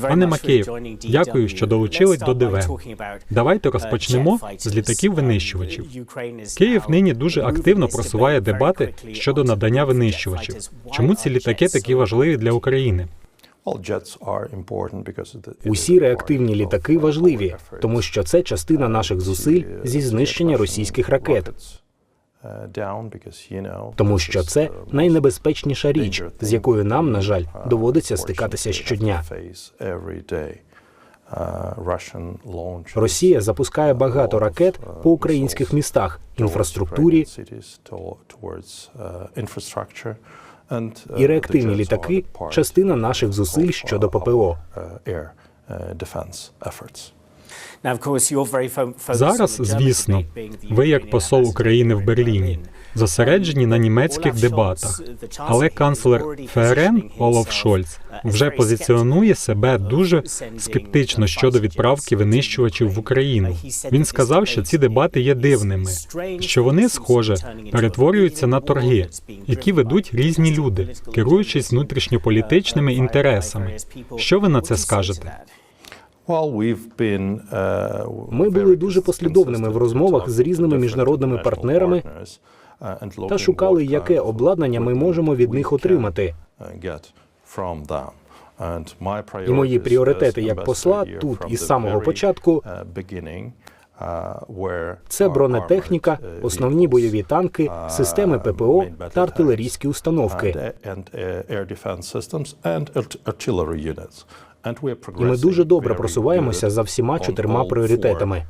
Пане Макеєв, дякую, що долучились до ДВ. Давайте розпочнемо з літаків-винищувачів. Київ нині дуже активно просуває дебати щодо надання винищувачів. Чому ці літаки такі важливі для України? Усі реактивні літаки важливі, тому що це частина наших зусиль зі знищення російських ракет. Тому що це найнебезпечніша річ, з якою нам, на жаль, доводиться стикатися щодня. Росія запускає багато ракет по українських містах, інфраструктурі і реактивні літаки частина наших зусиль щодо ППО. Зараз, звісно, ви, як посол України в Берліні, зосереджені на німецьких дебатах, але канцлер ФРН Олаф Шольц вже позиціонує себе дуже скептично щодо відправки винищувачів в Україну. Він сказав, що ці дебати є дивними, що вони, схоже, перетворюються на торги, які ведуть різні люди, керуючись внутрішньополітичними інтересами. Що ви на це скажете? Ми були дуже послідовними в розмовах з різними міжнародними партнерами та шукали, яке обладнання ми можемо від них отримати. І мої пріоритети як посла тут із самого початку це бронетехніка, основні бойові танки, системи ППО та артилерійські установки. І ми дуже добре просуваємося за всіма чотирма пріоритетами.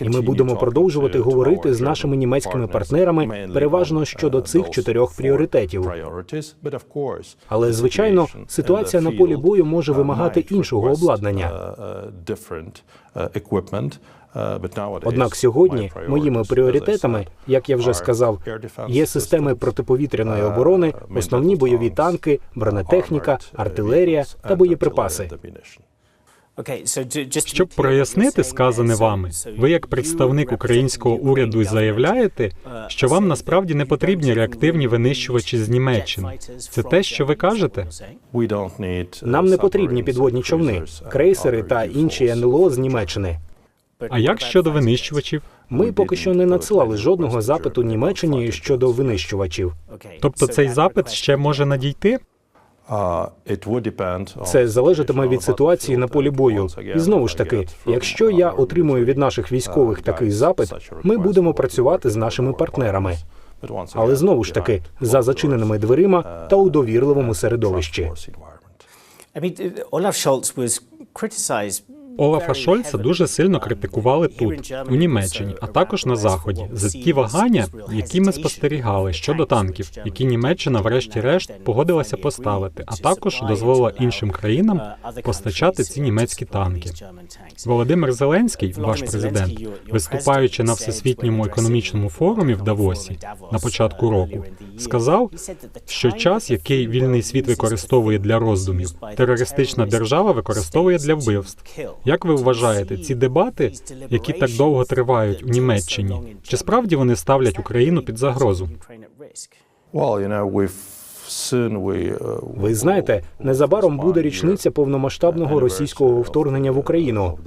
І ми будемо продовжувати говорити з нашими німецькими партнерами переважно щодо цих чотирьох пріоритетів. Але звичайно, ситуація на полі бою може вимагати іншого обладнання. Однак сьогодні моїми пріоритетами, як я вже сказав, є системи протиповітряної оборони, основні бойові танки, бронетехніка, артилерія та боєприпаси. Щоб прояснити сказане вами, ви як представник українського уряду заявляєте, що вам насправді не потрібні реактивні винищувачі з Німеччини. Це те, що ви кажете? Нам не потрібні підводні човни, крейсери та інші НЛО з Німеччини. А як щодо винищувачів? Ми поки що не надсилали жодного запиту Німеччині щодо винищувачів. Тобто цей запит ще може надійти? Це залежатиме від ситуації на полі бою. І знову ж таки, якщо я отримую від наших військових такий запит, ми будемо працювати з нашими партнерами. Але знову ж таки за зачиненими дверима та у довірливому середовищі. Олафа Шольца дуже сильно критикували тут, у Німеччині, а також на заході, за ті вагання, які ми спостерігали щодо танків, які Німеччина, врешті-решт, погодилася поставити, а також дозволила іншим країнам постачати ці німецькі танки. Володимир Зеленський, ваш президент, виступаючи на всесвітньому економічному форумі в Давосі на початку року, сказав, що час, який вільний світ використовує для роздумів, терористична держава використовує для вбивств. Як ви вважаєте, ці дебати, які так довго тривають у Німеччині, чи справді вони ставлять Україну під загрозу? Ви знаєте, незабаром буде річниця повномасштабного російського вторгнення в Україну.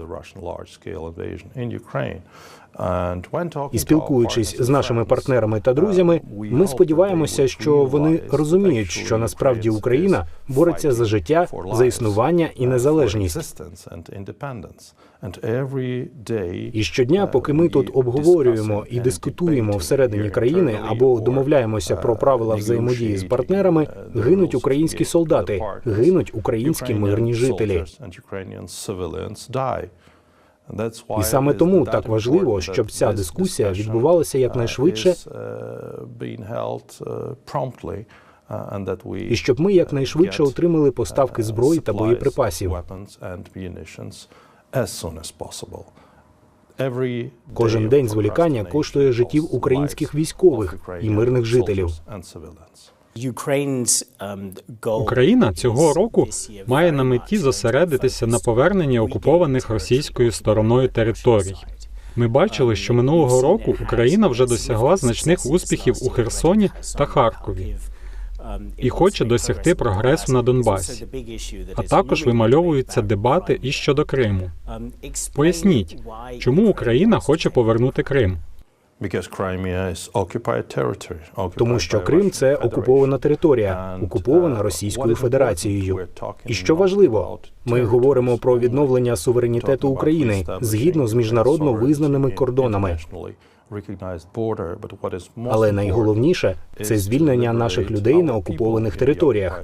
І спілкуючись з нашими партнерами та друзями, ми сподіваємося, що вони розуміють, що насправді Україна бореться за життя, за існування і незалежність. І щодня, поки ми тут обговорюємо і дискутуємо всередині країни або домовляємося про правила взаємодії з партнерами, гинуть українські солдати, гинуть українські мирні жителі. І саме тому так важливо, щоб ця дискусія відбувалася якнайшвидше, і щоб ми якнайшвидше отримали поставки зброї та боєприпасів. Кожен день зволікання коштує життів українських військових і мирних жителів. Україна цього року має на меті зосередитися на поверненні окупованих російською стороною територій. Ми бачили, що минулого року Україна вже досягла значних успіхів у Херсоні та Харкові. і хоче досягти прогресу на Донбасі. А також вимальовуються дебати і щодо Криму. Поясніть, чому Україна хоче повернути Крим? Тому що Крим це окупована територія, окупована Російською Федерацією. І що важливо, ми говоримо про відновлення суверенітету України згідно з міжнародно визнаними кордонами. Але найголовніше це звільнення наших людей на окупованих територіях.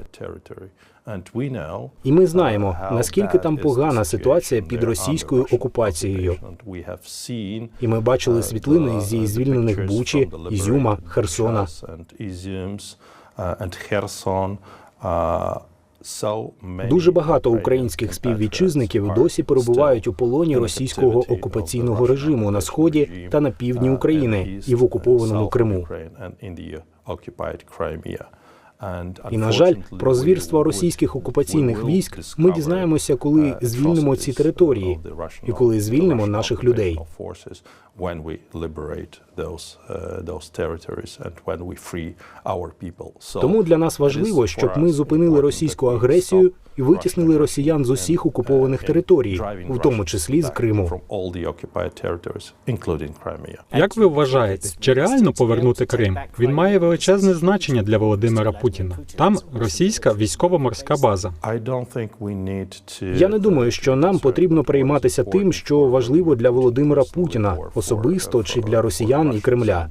І ми знаємо, наскільки там погана ситуація під російською окупацією. І ми бачили світлини зі звільнених Бучі, Ізюма, Херсона. Дуже багато українських співвітчизників досі перебувають у полоні російського окупаційного режиму на сході та на півдні України і в окупованому Криму. І на жаль, про звірства російських окупаційних військ ми дізнаємося, коли звільнимо ці території і коли звільнимо наших людей. Тому для нас важливо, щоб ми зупинили російську агресію і витіснили росіян з усіх окупованих територій, в тому числі з Криму. Як ви вважаєте, чи реально повернути Крим? Він має величезне значення для Володимира Путіна. Там російська військово-морська база. Я не думаю, що нам потрібно перейматися тим, що важливо для Володимира Путіна особисто чи для росіян і Кремля.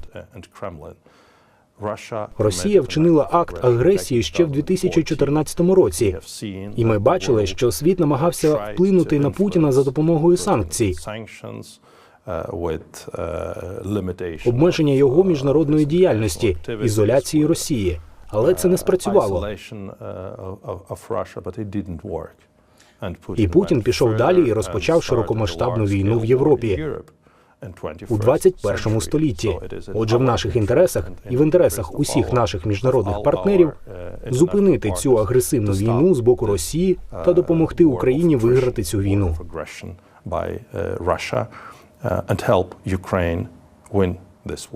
Росія вчинила акт агресії ще в 2014 році. І ми бачили, що світ намагався вплинути на Путіна за допомогою санкцій, обмеження його міжнародної діяльності, ізоляції Росії. Але це не спрацювало. І Путін пішов далі і розпочав широкомасштабну війну в Європі у 21 столітті. Отже, в наших інтересах і в інтересах усіх наших міжнародних партнерів зупинити цю агресивну війну з боку Росії та допомогти Україні виграти цю війну.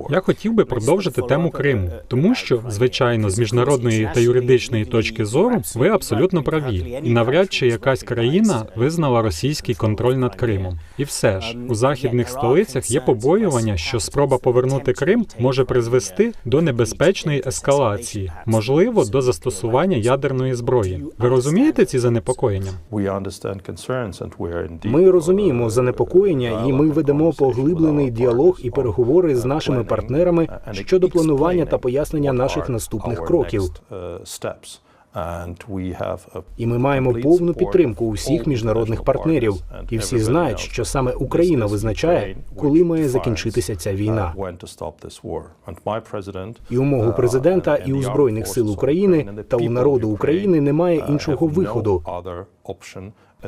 Я хотів би продовжити тему Криму, тому що, звичайно, з міжнародної та юридичної точки зору ви абсолютно праві, і навряд чи якась країна визнала російський контроль над Кримом. І все ж у західних столицях є побоювання, що спроба повернути Крим може призвести до небезпечної ескалації, можливо, до застосування ядерної зброї. Ви розумієте ці занепокоєння? Ми розуміємо занепокоєння, і ми ведемо поглиблений діалог і переговори з нашими партнерами щодо планування та пояснення наших наступних кроків. І ми маємо повну підтримку усіх міжнародних партнерів, і всі знають, що саме Україна визначає, коли має закінчитися ця війна. І у мого президента, і у збройних сил України та у народу України немає іншого виходу,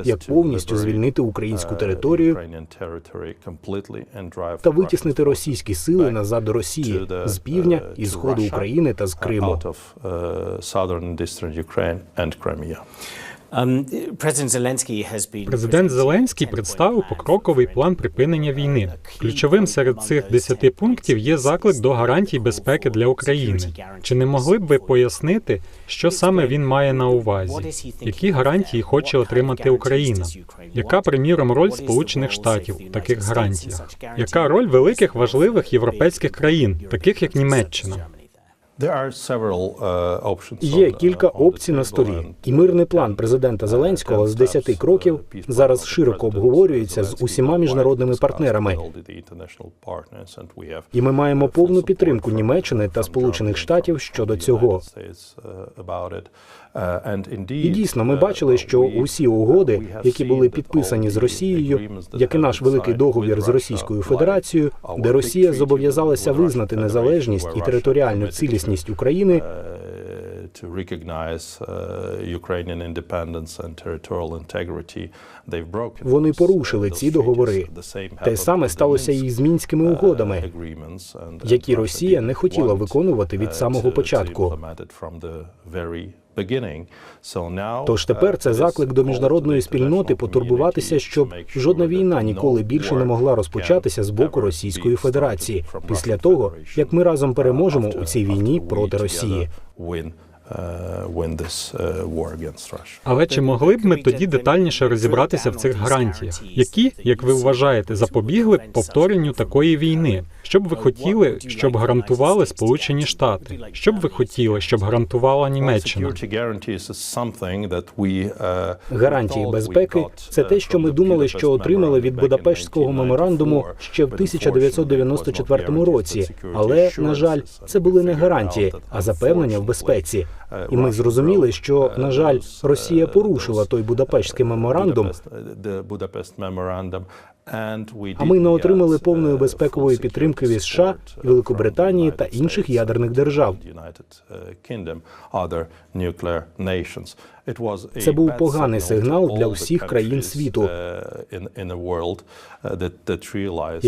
як повністю звільнити українську територію та витіснити російські сили назад до Росії з півдня і сходу України та з Криму. Президент Зеленський представив покроковий план припинення війни. Ключовим серед цих десяти пунктів є заклик до гарантій безпеки для України. Чи не могли б ви пояснити, що саме він має на увазі? Які гарантії хоче отримати Україна? Яка, приміром, роль Сполучених Штатів у таких гарантіях? Яка роль великих важливих європейських країн, таких як Німеччина? Є кілька опцій на столі, і мирний план президента Зеленського з 10 кроків зараз широко обговорюється з усіма міжнародними партнерами. І ми маємо повну підтримку Німеччини та Сполучених Штатів щодо цього. І дійсно, ми бачили, що усі угоди, які були підписані з Росією, як і наш великий договір з Російською Федерацією, де Росія зобов'язалася визнати незалежність і територіальну цілісність України. Вони порушили ці договори. Те саме сталося і з мінськими угодами, які Росія не хотіла виконувати від самого початку. Тож тепер це заклик до міжнародної спільноти потурбуватися, щоб жодна війна ніколи більше не могла розпочатися з боку Російської Федерації після того, як ми разом переможемо у цій війні проти Росії. Win this war against Russia. Але чи могли б ми тоді детальніше розібратися в цих гарантіях, які, як ви вважаєте, запобігли б повторенню такої війни? Що б ви хотіли, щоб гарантували Сполучені Штати? Що б ви хотіли, щоб гарантувала Німеччина? Uh, Гарантії безпеки це те, що ми думали, що отримали від Memorandum back in Будапештського меморандуму ще в but 1994 unfortunately, році. Але на жаль, це були не гарантії, а запевнення в безпеці. І ми зрозуміли, що на жаль, Росія порушила той Будапештський меморандум. А ми не отримали повної безпекової підтримки від США, Великобританії та інших ядерних держав. Це був поганий сигнал для всіх країн світу,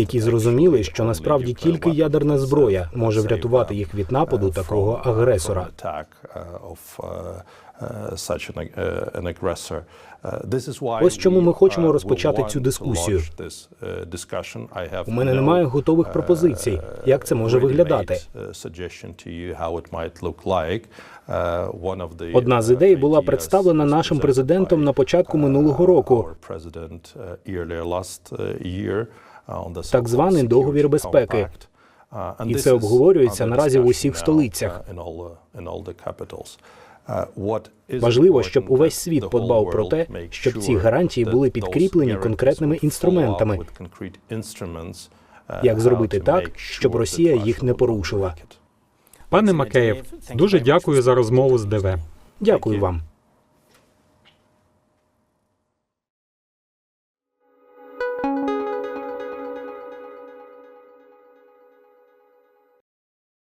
які зрозуміли, що насправді тільки ядерна зброя може врятувати їх від нападу такого агресора. Ось чому ми хочемо розпочати цю дискусію. У мене немає готових пропозицій, як це може виглядати. Одна з ідей була представлена нашим президентом на початку минулого року. Так званий договір безпеки. І це обговорюється наразі в усіх столицях. Важливо, щоб увесь світ подбав про те, щоб ці гарантії були підкріплені конкретними інструментами. Як зробити так, щоб Росія їх не порушила? Пане Макеєв, дуже дякую за розмову з ДВ. Дякую вам.